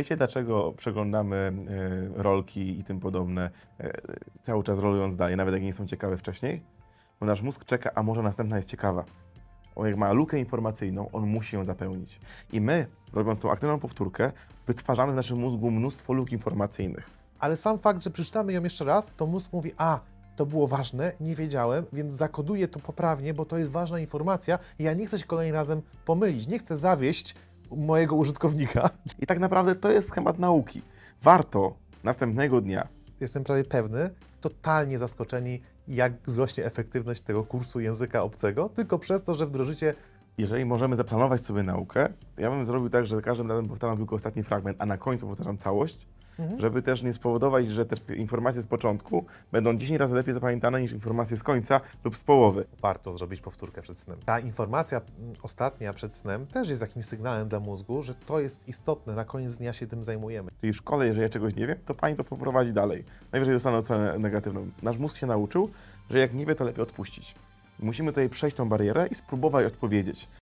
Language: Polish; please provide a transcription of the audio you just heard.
Wiecie, dlaczego przeglądamy e, rolki i tym podobne, e, cały czas rolując dalej, nawet jak nie są ciekawe wcześniej? Bo nasz mózg czeka, a może następna jest ciekawa. On jak ma lukę informacyjną, on musi ją zapełnić. I my, robiąc tą aktywną powtórkę, wytwarzamy w naszym mózgu mnóstwo luk informacyjnych. Ale sam fakt, że przeczytamy ją jeszcze raz, to mózg mówi, a, to było ważne, nie wiedziałem, więc zakoduję to poprawnie, bo to jest ważna informacja i ja nie chcę się kolejnym razem pomylić, nie chcę zawieść mojego użytkownika. I tak naprawdę to jest schemat nauki. Warto następnego dnia Jestem prawie pewny, totalnie zaskoczeni, jak wzrośnie efektywność tego kursu języka obcego, tylko przez to, że wdrożycie jeżeli możemy zaplanować sobie naukę, ja bym zrobił tak, że za każdym razem powtarzam tylko ostatni fragment, a na końcu powtarzam całość, żeby też nie spowodować, że te informacje z początku będą 10 razy lepiej zapamiętane niż informacje z końca lub z połowy. warto zrobić powtórkę przed snem. Ta informacja mm, ostatnia przed snem też jest jakimś sygnałem dla mózgu, że to jest istotne, na koniec dnia się tym zajmujemy. Czyli w szkole, jeżeli ja czegoś nie wiem, to pani to poprowadzi dalej. Najwyżej dostanę ocenę negatywną. Nasz mózg się nauczył, że jak nie wie, to lepiej odpuścić. Musimy tutaj przejść tą barierę i spróbować odpowiedzieć.